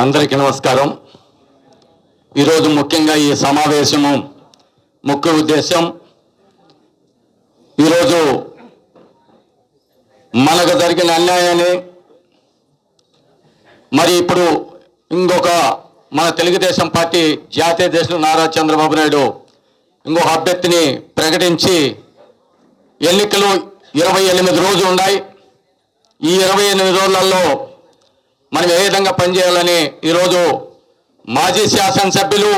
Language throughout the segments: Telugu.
అందరికీ నమస్కారం. ఈరోజు ముఖ్యంగా ఈ సమావేశము ముఖ్య ఉద్దేశం ఈరోజు మనకు జరిగిన అన్యాయాన్ని మరి ఇప్పుడు ఇంకొక మన తెలుగుదేశం పార్టీ జాతీయ అధ్యక్షులు నారా చంద్రబాబు నాయుడు ఇంకొక అభ్యర్థిని ప్రకటించి ఎన్నికలు ఇరవై ఎనిమిది రోజులు ఉన్నాయి. ఈ ఇరవై ఎనిమిది రోజులలో మనం ఏ విధంగా పనిచేయాలని ఈరోజు మాజీ శాసనసభ్యులు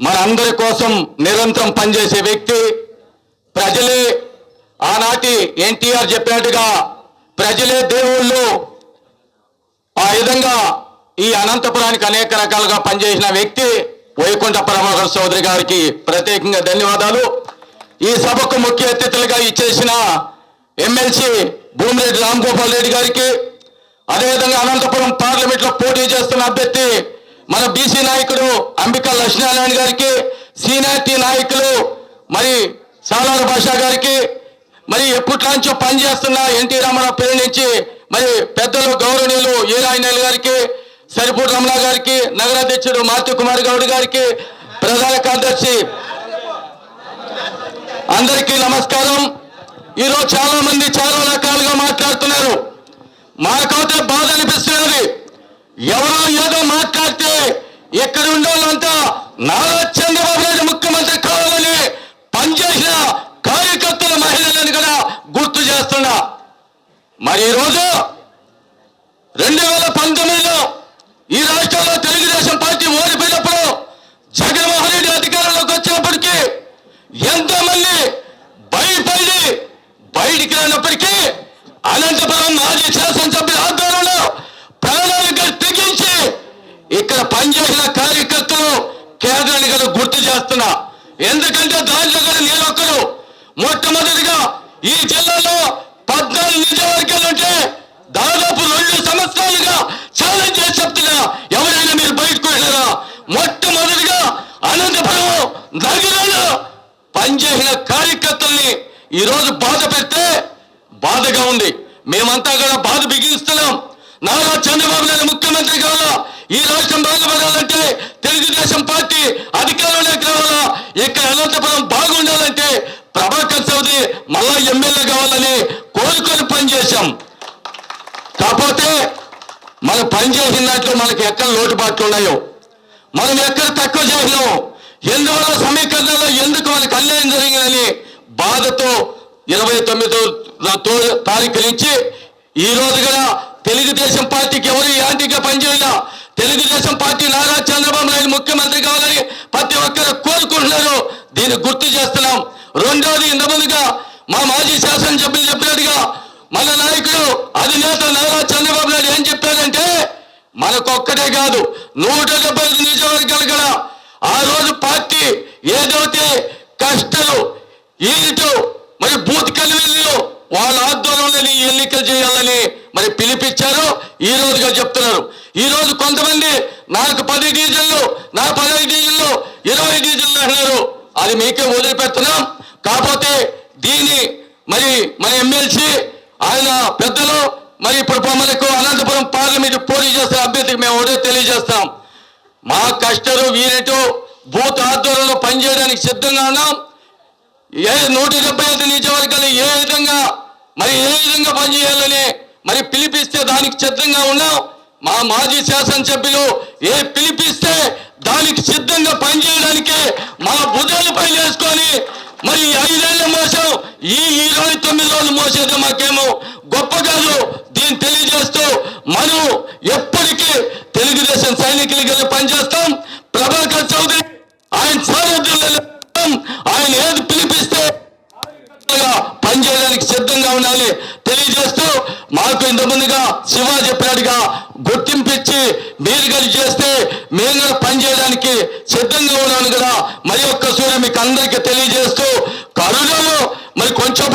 మనందరి కోసం నిరంతరం పనిచేసే వ్యక్తి ప్రజలే ఆనాటి ఎన్టీఆర్ చెప్పినట్టుగా ప్రజలే దేవుళ్ళు. ఆ విధంగా ఈ అనంతపురానికి అనేక రకాలుగా పనిచేసిన వ్యక్తి వైకుంఠ పరమహంస చౌదరి గారికి ప్రత్యేకంగా ధన్యవాదాలు. ఈ సభకు ముఖ్య అతిథులుగా ఇచ్చేసిన ఎమ్మెల్సీ భూమిరెడ్డి రామ్ గోపాల్ రెడ్డి గారికి అదేవిధంగా అనంతపురం పార్లమెంట్లో పోటీ చేస్తున్న అభ్యర్థి మన బీసీ నాయకుడు అంబికా లక్ష్మీనారాయణ గారికి సీనియారిటీ నాయకులు మరి సాలార భాష గారికి మరి ఎప్పటిలాంచో పనిచేస్తున్న ఎన్టీ రామారావు పేరు నుంచి మరి పెద్దలు గౌరవనీయులు ఈరాయనల్ గారికి సరిపూడి రమణ గారికి నగరాధ్యక్షుడు మారుతి కుమార్ గౌడ్ గారికి ప్రధాన కార్యదర్శి అందరికీ నమస్కారం. ఈరోజు చాలా మంది చాలా రకాలుగా మాట్లాడుతున్నారు. మాకు ఎవరో ఏదో మాట్లాడితే ఎక్కడ ఉండాలంతా నారా చంద్రబాబు నాయుడు ముఖ్యమంత్రి కావాలని పనిచేసిన కార్యకర్తల మహిళలను కూడా గుర్తు చేస్తున్నా. మరి ఈరోజు రెండు వేల పంతొమ్మిదిలో ఈ రాష్ట్రంలో తెలుగుదేశం పార్టీ ఓడిపోయినప్పుడు జగన్మోహన్ రెడ్డి అధికారంలోకి వచ్చినప్పటికీ ఎంతో మంది భయపడి బయటికి రానప్పటికీ అనంతపురం మాజీ శాసనసభ్యులు ఆధ్వర్యంలో ఇక్కడ పనిచేసిన కార్యకర్తలు కేంద్రాన్ని కదా గుర్తు చేస్తున్నా. ఎందుకంటే దాంట్లో కూడా నేను మొట్టమొదటిగా ఈ జిల్లాలో పద్నాలుగు నియోజకవర్గాలు ఉంటే దాదాపు రెండు సంవత్సరాలుగా ఛాలెంజ్ చేసి చెప్తున్నా. ఎవరైనా మీరు బయటకు వెళ్ళారా? మొట్టమొదటిగా అనంతపురం నగరంలో పనిచేసిన కార్యకర్తల్ని ఈరోజు బాధ పెడితే బాధగా ఉంది. మేమంతా కూడా బాధ బిగిస్తున్నాం నారా చంద్రబాబు నాయుడు ముఖ్యమంత్రి కావాలా? ఈ రాష్ట్రం బాగుపడాలంటే తెలుగుదేశం పార్టీ అధికారంలోకి రావాలా? ఇక్కడ అనంతపురం బాగుండాలంటే ప్రభాకర్ చౌదరి మళ్ళా ఎమ్మెల్యే కావాలని కోరుకొని పనిచేశాం. కాకపోతే మనం పనిచేసిన దాంట్లో మనకి ఎక్కడ లోటుపాట్లు ఉన్నాయో? మనం ఎక్కడ తక్కువ చేసినాము? ఎందువల్ల సమీకరణలో ఎందుకు మనకు అన్యాయం జరిగిందని బాధతో ఇరవై తొమ్మిదో తారీఖు నుంచి ఈ రోజు కూడా తెలుగుదేశం పార్టీకి ఎవరు యాంటీగా పనిచేయాల? తెలుగుదేశం పార్టీ నారా చంద్రబాబు నాయుడు ముఖ్యమంత్రి కావాలని ప్రతి ఒక్కరు కోరుకుంటున్నారు. దీన్ని గుర్తు చేస్తున్నాం. రెండోది ఇంతమందిగా మా మాజీ శాసనసభ్యులు చెప్పినట్టుగా మన నాయకుడు అధినేత నారా చంద్రబాబు నాయుడు ఏం చెప్పారంటే మనకొక్కటే కాదు నూట డెబ్బై ఐదు నియోజకవర్గాలు కూడా ఆ రోజు పార్టీ ఏదైతే కష్టలు ఈటు మరి బూత్ కలివిలు వాళ్ళ ఆధ్వర్యంలో ఎన్నికలు చేయాలని మరి పిలిపించారు ఈ రోజుగా చెప్తున్నారు. ఈ రోజు కొంతమంది నాకు పది డీజిల్లు నా పదహైదు డీజిల్లు ఇరవై డీజిల్లు అంటున్నారు. అది మీకే వదిలిపెడుతున్నాం. కాకపోతే దీని మరి మన ఎమ్మెల్సీ ఆయన పెద్దలు మరి ఇప్పుడు మనకు అనంతపురం పార్లమెంట్ పోటీ చేస్తున్న అభ్యర్థికి మేము ఒకటే తెలియజేస్తాం. మా కష్టరు వీరితో బూత్ ఆధ్వర్యంలో పనిచేయడానికి సిద్ధంగా ఉన్నాం. ఏ నూట డెబ్బై ఐదు నియోజకవర్గాలు ఏ విధంగా మరి ఏ విధంగా పనిచేయాలని మరి పిలిపిస్తే దానికి సిద్ధంగా ఉన్నాం మా మాజీ శాసనసభ్యులు ఏ పిలిపిస్తే దానికి సిద్ధంగా పనిచేయడానికి మా భుజాలు పని చేసుకొని మరి ఐదేళ్ళ మోసం ఈ ఇరవై తొమ్మిది రోజులు మోసేది మాకేమో గొప్ప కాదు. దీన్ని తెలియజేస్తూ మనం ఎప్పటికీ తెలుగుదేశం సైనికులుగా పనిచేస్తాం. ప్రభాకర్ చౌదరి ఆయన సారథ్యంలో ఆయన ఏది పిలిపిస్తే పనిచేయడానికి సిద్ధంగా ఉండాలి. తెలియజేస్తూ మాకు ఇంతమందిగా శివ చెప్పినట్టుగా గుర్తింపిచ్చి మీరు కలిసి చేస్తే మేము కూడా పనిచేయడానికి సిద్ధంగా ఉన్నాను కదా. మరి ఒక్కసారి మీకు అందరికీ తెలియజేస్తూ కరుణలో మరి కొంచెం